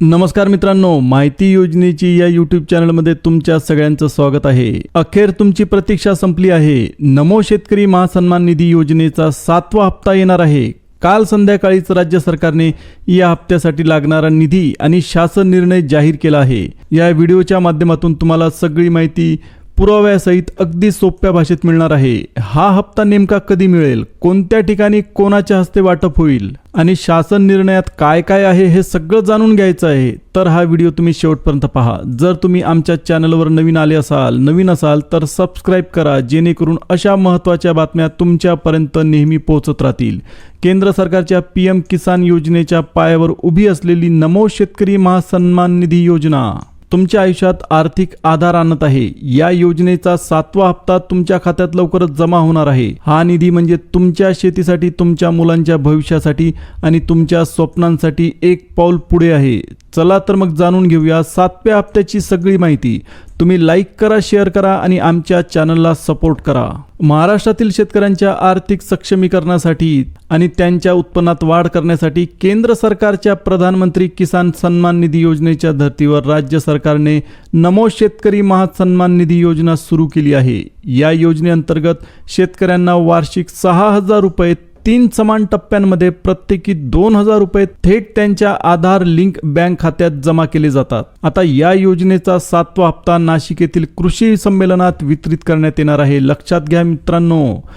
नमस्कार मित्रांनो माहिती योजनेची या युट्यूब चॅनलमध्ये तुमच्या सगळ्यांचं स्वागत आहे. अखेर तुमची प्रतीक्षा संपली आहे. नमो शेतकरी महासन्मान निधी योजनेचा सातवा हप्ता येणार आहे. काल संध्याकाळीच राज्य सरकारने या हप्त्यासाठी लागणारा निधी आणि शासन निर्णय जाहीर केला आहे. या व्हिडिओच्या माध्यमातून तुम्हाला सगळी माहिती पुराव्यासहित अगदी सोप्या भाषेत मिळणार आहे. हा हप्ता नेमका कधी मिळेल? कोणत्या ठिकाणी कोणाच्या हस्ते वाटप होईल? आणि शासन निर्णयात काय काय आहे हे सगळं जाणून घ्यायचं आहे. तर हा व्हिडिओ तुम्ही शेवटपर्यंत पहा. जर तुम्ही आमच्या चॅनलवर नवीन आले असाल नवीन असाल तर सबस्क्राईब करा जेणेकरून अशा महत्त्वाच्या बातम्या तुमच्यापर्यंत नेहमी पोहोचत राहतील. केंद्र सरकारच्या पी एम किसान योजनेच्या पायावर उभी असलेली नमो शेतकरी महासन्मान निधी योजना. तुमच्या आयुष्यात आर्थिक आधार आणत आहे. या योजनेचा सातवा हप्ता तुमच्या खात्यात लवकरच जमा होणार आहे. हा निधी म्हणजे तुमच्या शेतीसाठी तुमच्या मुलांच्या भविष्यासाठी आणि तुमच्या स्वप्नांसाठी एक पाऊल पुढे आहे. चला तर मग जाणून घेऊया सातव्या हप्त्याची सगळी माहिती. तुम्ही लाईक करा शेअर करा आणि आमच्या चॅनलला सपोर्ट करा. महाराष्ट्रातील शेतकऱ्यांच्या आर्थिक सक्षमीकरणासाठी आणि त्यांच्या उत्पन्नात वाढ करण्यासाठी केंद्र सरकारच्या प्रधानमंत्री किसान सन्मान निधी योजनेच्या धर्तीवर राज्य सरकारने नमो शेतकरी महासन्मान निधी योजना सुरू केली आहे. या योजनेअंतर्गत शेतकऱ्यांना वार्षिक सहा हजार रुपये तीन समान टप्प्यांमध्ये प्रत्येकी दोन हजार रुपये थेट त्यांच्या आधार लिंक बँक खात्यात जमा केले जातात. आता या योजनेचा सातवा हप्ता नाशिक येथील कृषी संमेलनात वितरित करण्यात येणार आहे. लक्षात घ्या मित्रांनो.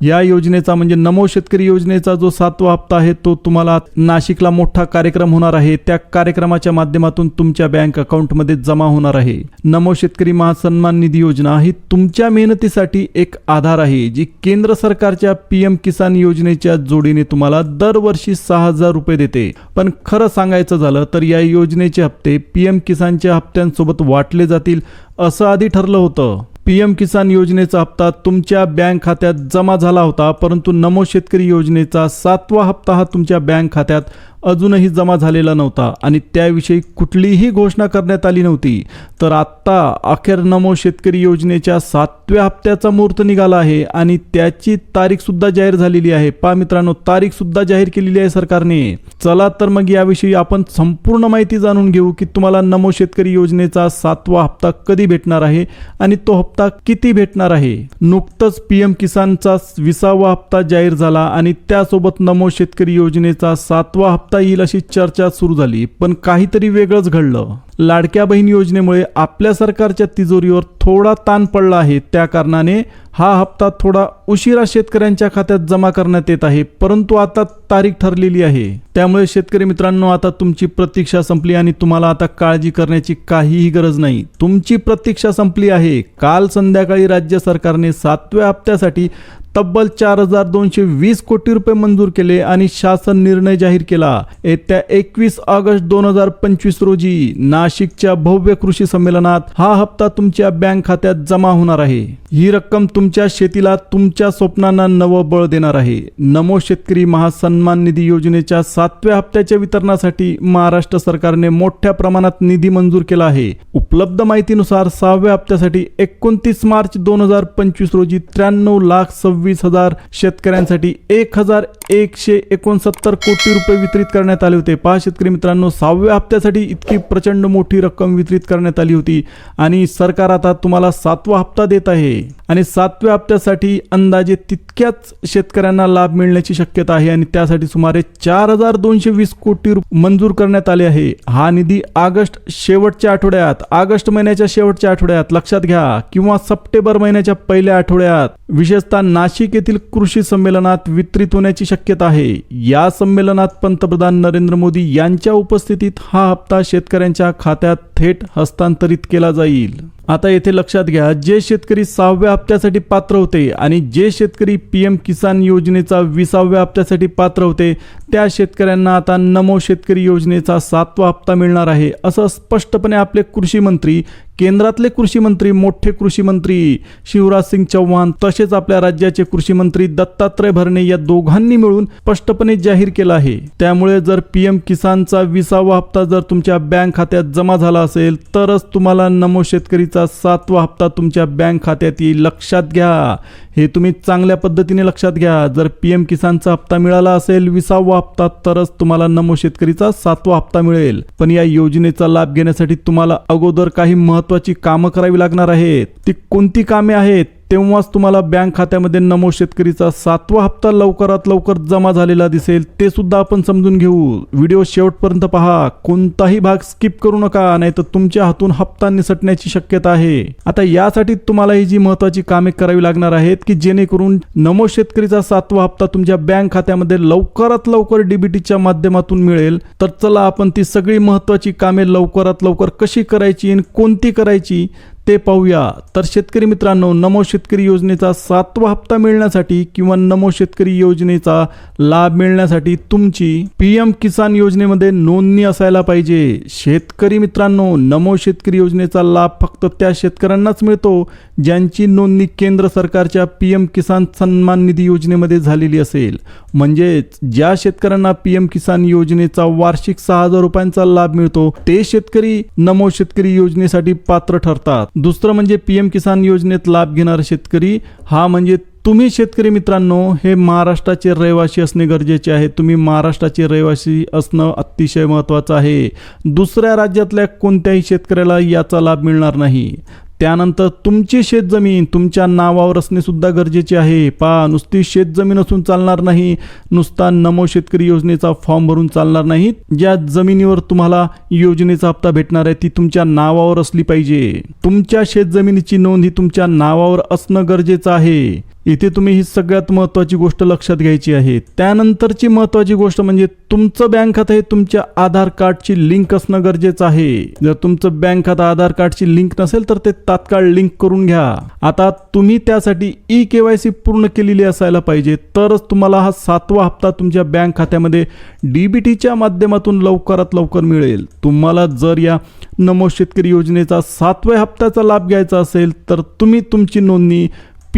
या योजनेचा म्हणजे नमो शेतकरी योजनेचा जो सातवा हप्ता आहे तो तुम्हाला नाशिकला मोठा कार्यक्रम होणार आहे. त्या कार्यक्रमाच्या माध्यमातून तुमच्या बँक अकाउंटमध्ये जमा होणार आहे. नमो शेतकरी महासन्मान निधी योजना ही तुमच्या मेहनतीसाठी एक आधार आहे जी केंद्र सरकारच्या पीएम किसान योजनेच्या जोडीने तुम्हाला दरवर्षी सहा हजार रुपये देते. पण खरं सांगायचं झालं तर या योजनेचे हप्ते पीएम किसानच्या हप्त्यांसोबत वाटले जातील असं आधी ठरलं होतं. पीएम किसान योजनेचा हप्ता तुमच्या बँक खात्यात जमा झाला होता परंतु नमो शेतकरी योजनेचा सातवा हप्ता हा तुमच्या बँक खात्यात अजूनही जमा झालेला नव्हता आणि त्याविषयी कुठलीही घोषणा करण्यात आली नव्हती. तर आत्ता अखेर नमो शेतकरी योजनेच्या सातव्या हप्त्याचा मुहूर्त निघाला आहे आणि त्याची तारीख सुद्धा जाहीर झालेली आहे. पा मित्रांनो तारीख सुद्धा जाहीर केलेली आहे सरकारने. चला तर मग याविषयी आपण संपूर्ण माहिती जाणून घेऊ की तुम्हाला नमो शेतकरी योजनेचा सातवा हप्ता कधी भेटणार आहे आणि तो हप्ता किती भेटणार आहे. नुकतंच पीएम किसानचा विसावा हप्ता जाहीर झाला आणि त्यासोबत नमो शेतकरी योजनेचा सातवा हप्ता येईल अशी चर्चा सुरू झाली पण काहीतरी वेगळंच घडलं. लाडक्या बहीण योजनेमुळे आपल्या सरकारच्या तिजोरीवर थोडा ताण पडला आहे. त्या कारणाने हा हप्ता थोडा उशिरा शेतकऱ्यांच्या खात्यात जमा करण्यात येत आहे परंतु आता तारीख ठरलेली आहे. त्यामुळे शेतकरी मित्रांनो आता तुमची प्रतीक्षा संपली आणि तुम्हाला आता काळजी करण्याची काहीही गरज नाही. तुमची प्रतीक्षा संपली आहे. काल संध्याकाळी राज्य सरकारने सातव्या हप्त्यासाठी तब्बल चार हजार दोनशे वीस कोटी रुपये मंजूर केले आणि शासन निर्णय जाहीर केला. येत्या एकवीस ऑगस्ट दोन हजार पंचवीस रोजी नाशिकच्या भव्य कृषी संमेलनात हा हप्ता तुमच्या बँक खात्यात जमा होणार आहे. ही रक्कम तुमच्या शेतीला तुमच्या स्वप्नांना नवं बळ देणार आहे. नमो शेतकरी महासन्मान निधी योजनेच्या सातव्या हप्त्याच्या वितरणासाठी महाराष्ट्र सरकारने मोठ्या प्रमाणात निधी मंजूर केला आहे. उपलब्ध माहितीनुसार सहाव्या हप्त्यासाठी एकोणतीस मार्च दोन हजार पंचवीस रोजी त्र्याण्णव लाख सव्वीस हजार शेतकऱ्यांसाठी एक हजार एकशे एकोणसत्तर कोटी रुपये वितरित करण्यात आले होते. पहा शेतकरी मित्रांनो सहाव्या हप्त्यासाठी इतकी प्रचंड मोठी रक्कम वितरित करण्यात आली होती. आणि सरकार आता तुम्हाला सातवा हप्ता देत आहे. आणि सातव्या हप्त्यासाठी अंदाजे तितक्याच शेतकऱ्यांना लाभ मिळण्याची शक्यता आहे. आणि त्यासाठी सुमारे चार हजार दोनशे वीस कोटी मंजूर करण्यात आले आहे. हा निधी ऑगस्ट शेवटच्या आठवड्यात ऑगस्ट महिन्याच्या शेवटच्या आठवड्यात लक्षात घ्या किंवा सप्टेंबर महिन्याच्या पहिल्या आठवड्यात. विशेषतः नाशिक येथील कृषी संमेलनात वितरित होण्याची शक्यता आहे. या संमेलनात पंतप्रधान नरेंद्र मोदी यांच्या उपस्थितीत हा हप्ता शेतकऱ्यांच्या खात्यात थेट हस्तांतरित केला जाईल. आता येथे लक्षात घ्या जे शेतकरी सहाव्या हप्त्यासाठी पात्र होते आणि जे शेतकरी पी एम किसान योजनेचा विसाव्या हप्त्यासाठी पात्र होते त्या शेतकऱ्यांना आता नमो शेतकरी योजनेचा सातवा हप्ता मिळणार आहे असं स्पष्टपणे आपले कृषी मंत्री केंद्रातले कृषी मंत्री मोठे कृषी मंत्री शिवराज सिंग चौहान तसेच आपल्या राज्याचे कृषी मंत्री दत्तात्रय भरणे या दोघांनी मिळून स्पष्टपणे जाहीर केला आहे. त्यामुळे जर पीएम किसानचा विसावा हप्ता जर तुमच्या बँक खात्यात जमा झाला असेल तरच तुम्हाला नमो शेतकरीचा सातवा हप्ता तुमच्या बँक खात्यात येईल. लक्षात घ्या. हे तुम्ही चांगल्या पद्धतीने लक्षात घ्या. जर पी एम किसानचा हप्ता मिळाला असेल विसावा हप्ता तरच तुम्हाला नमो शेतकरीचा सातवा हप्ता मिळेल. पण या योजनेचा लाभ घेण्यासाठी तुम्हाला अगोदर काही महत्वाची कामं करावी लागणार आहेत. ती कोणती कामे आहेत? तेव्हाच तुम्हाला बँक खात्यामध्ये नमो शेतकरीचा सातवा हप्ता लवकरात लवकर जमा झालेला दिसेल. ते सुद्धा आपण समजून घेऊ. व्हिडिओ शेवटपर्यंत पहा. कोणताही भाग स्किप करू नका नाही तर तुमच्या हातून हप्ता निसटण्याची शक्यता आहे. आता यासाठी तुम्हाला ही जी महत्वाची कामे करावी लागणार आहेत की जेणेकरून नमो शेतकरीचा सातवा हप्ता तुमच्या बँक खात्यामध्ये लवकरात लवकर डीबीटीच्या माध्यमातून मिळेल. तर चला आपण ती सगळी महत्वाची कामे लवकरात लवकर कशी करायची आणि कोणती करायची ते पाहूया. तर शेतकरी मित्रांनो नमो शेतकरी योजनेचा सातवा हप्ता मिळण्यासाठी किंवा नमो शेतकरी योजनेचा लाभ मिळण्यासाठी तुमची पी एम किसान योजनेमध्ये नोंदणी असायला पाहिजे. शेतकरी मित्रांनो नमो शेतकरी योजनेचा लाभ फक्त त्या शेतकऱ्यांनाच मिळतो ज्यांची नोंदणी केंद्र सरकारच्या पी एम किसान सन्मान निधी योजनेमध्ये झालेली असेल. म्हणजेच ज्या शेतकऱ्यांना पी एम किसान योजनेचा वार्षिक सहा हजार रुपयांचा लाभ मिळतो ते शेतकरी नमो शेतकरी योजनेसाठी पात्र ठरतात. दुसरं म्हणजे पीएम किसान योजनेत लाभ घेणारा शेतकरी हा म्हणजे तुम्ही शेतकरी मित्रांनो हे महाराष्ट्राचे रहिवासी असणे गरजेचे आहे. तुम्ही महाराष्ट्राचे रहिवासी असणं अतिशय महत्त्वाचं आहे. दुसऱ्या राज्यातल्या कोणत्याही शेतकऱ्याला याचा लाभ मिळणार नाही. त्यानंतर तुमची शेतजमीन तुमच्या नावावर असणे सुद्धा गरजेचे आहे. पहा नुसती शेतजमीन असून चालणार नाही. नुसता नमो शेतकरी योजनेचा फॉर्म भरून चालणार नाही ज्या जमिनीवर तुम्हाला योजनेचा हप्ता भेटणार आहे ती तुमच्या नावावर असली पाहिजे. तुमच्या शेतजमिनीची नोंद ही तुमच्या नावावर असणं गरजेचं आहे. इथे तुम्ही ही सगळ्यात महत्त्वाची गोष्ट लक्षात घ्यायची आहे. त्यानंतरची महत्त्वाची गोष्ट म्हणजे तुमचं बँक खातं हे तुमच्या आधार कार्डची लिंक असणं गरजेचं आहे. जर तुमचं बँक खातं आधार कार्डची लिंक नसेल तर ते तात्काळ लिंक करून घ्या. आता तुम्ही त्यासाठी ई केवायसी पूर्ण केलेली असायला पाहिजे तरच तुम्हाला हा सातवा हप्ता तुमच्या बँक खात्यामध्ये डीबीटीच्या माध्यमातून लवकरात लवकर मिळेल. तुम्हाला जर या नमो शेतकरी योजनेचा सातव्या हप्त्याचा लाभ घ्यायचा असेल तर तुम्ही तुमची नोंदणी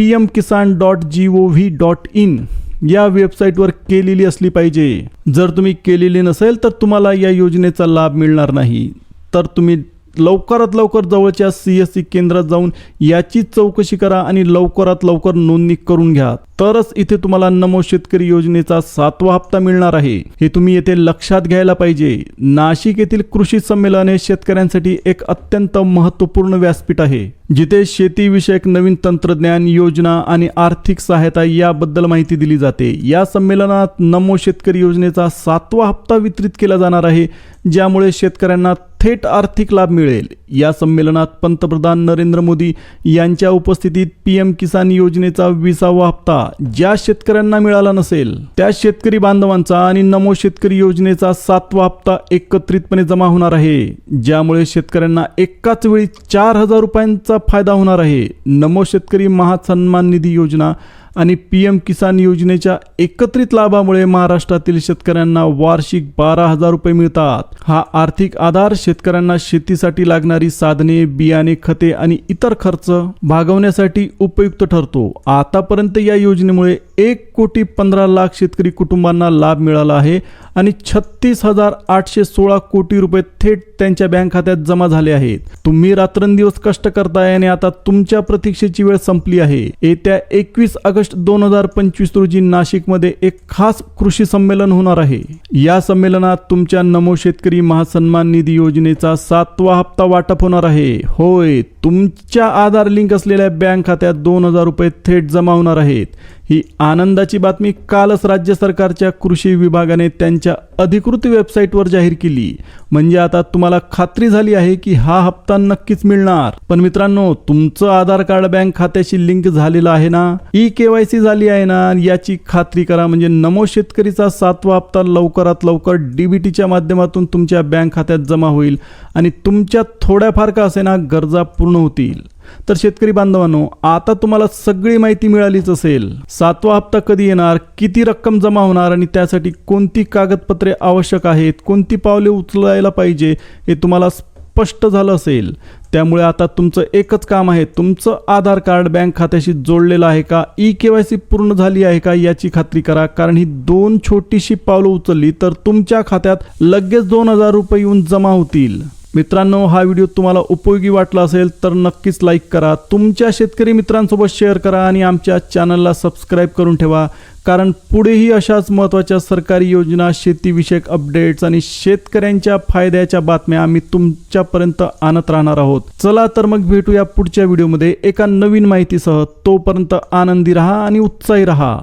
P M Kisan dot G O V dot in या वेबसाईटवर केलेली असली पाहिजे. जर तुम्ही केलेली नसेल तर तुम्हाला या योजनेचा लाभ मिळणार नाही. तर तुम्ही लवकरात लवकर जवळच्या सी एस सी केंद्रात जाऊन याची चौकशी करा आणि लवकरात लवकर नोंदणी करून घ्या. तरच इथे तुम्हाला नमो शेतकरी योजनेचा सातवा हप्ता मिळणार आहे. हे तुम्ही येथे लक्षात घ्यायला पाहिजे. नाशिक येथील कृषी संमेलन हे शेतकऱ्यांसाठी एक अत्यंत महत्त्वपूर्ण व्यासपीठ आहे. जिथे शेतीविषयक नवीन तंत्रज्ञान योजना आणि आर्थिक सहायता याबद्दल माहिती दिली जाते. या संमेलनात नमो शेतकरी योजनेचा सातवा हप्ता वितरित केला जाणार आहे ज्यामुळे शेतकऱ्यांना थेट आर्थिक लाभ मिळेल. या संमेलनात पंतप्रधान नरेंद्र मोदी यांच्या उपस्थितीत पीएम किसान योजनेचा विसावा हप्ता ज्या शेतकऱ्यांना मिळाला नसेल त्या शेतकरी बांधवांचा आणि नमो शेतकरी योजनेचा सातवा हप्ता एकत्रितपणे जमा होणार आहे. ज्यामुळे शेतकऱ्यांना एकाच वेळी चार हजार रुपयांचा फायदा होणार आहे. नमो शेतकरी महासन्मान निधी योजना आणि पी एम किसान योजनेच्या एकत्रित लाभामुळे महाराष्ट्रातील शेतकऱ्यांना वार्षिक बारा हजार रुपये मिळतात. हा आर्थिक आधार शेतकऱ्यांना शेतीसाठी लागणारी साधने बियाणे खते आणि इतर खर्च भागवण्यासाठी उपयुक्त ठरतो. आतापर्यंत या योजनेमुळे एक कोटी पंधरा लाख शेतकरी कुटुंबांना लाभ मिळाला आहे आणि छत्तीस हजार आठशे सोळा कोटी रुपये थेट त्यांच्या बँक खात्यात जमा झाले आहेत. तुम्ही रात्रंदिवस कष्ट करताय आणि आता तुमच्या प्रतीक्षेची वेळ संपली आहे. येत्या एकवीस ऑगस्ट दोन हजार पंचवीस रोजी नाशिकमध्ये एक खास कृषी संमेलन होणार आहे. या संमेलनात तुमच्या नमो शेतकरी महासन्मान निधी योजनेचा सातवा हप्ता वाटप होणार आहे. होय तुमच्या आधार लिंक असलेल्या बँक खात्यात दोन हजार रुपये थेट जमा होणार आहेत. ही आनंदाची बातमी कालच राज्य सरकारच्या कृषी विभागाने त्यांच्या अधिकृत वेबसाईटवर जाहीर केली. म्हणजे आता तुम्हाला खात्री झाली आहे की हा हप्ता नक्कीच मिळणार. पण मित्रांनो तुमचं आधार कार्ड बँक खात्याशी लिंक झालेलं आहे ना? ई केवायसी झाली आहे ना? याची खात्री करा. म्हणजे नमो शेतकरीचा सातवा हप्ता लवकरात लवकर डीबीटीच्या माध्यमातून तुमच्या बँक खात्यात जमा होईल. आणि तुमच्या थोड्याफार का असे ना गरजा पूर्ण होतील. तर शेतकरी बांधवांनो आता तुम्हाला सगळी माहिती मिळालीच असेल. सातवा हप्ता कधी येणार किती रक्कम जमा होणार आणि त्यासाठी कोणती कागदपत्रे आवश्यक आहेत कोणती पावले उचलायला पाहिजे हे तुम्हाला स्पष्ट झालं असेल. त्यामुळे आता तुमचं एकच काम आहे तुमचं आधार कार्ड बँक खात्याशी जोडलेलं आहे का ई के वाय सी पूर्ण झाली आहे का याची खात्री करा. कारण ही दोन छोटीशी पावलं उचलली तर तुमच्या खात्यात लगेच दोन हजार रुपये येऊन जमा होतील. मित्रांनो हा व्हिडिओ तुम्हाला उपयोगी वाटला असेल तर नक्कीच लाईक करा. तुमच्या शेतकरी मित्रांसोबत शेअर करा आणि आमच्या चॅनलला सबस्क्राईब करून ठेवा. कारण पुढेही अशाच महत्त्वाच्या सरकारी योजना शेतीविषयक अपडेट्स आणि शेतकऱ्यांच्या फायद्याच्या बातम्या आम्ही तुमच्यापर्यंत आणत राहणार आहोत. चला तर मग भेटूया पुढच्या व्हिडिओमध्ये. एका नवीन माहितीसह तोपर्यंत आनंदी रहा आणि उत्साही रहा.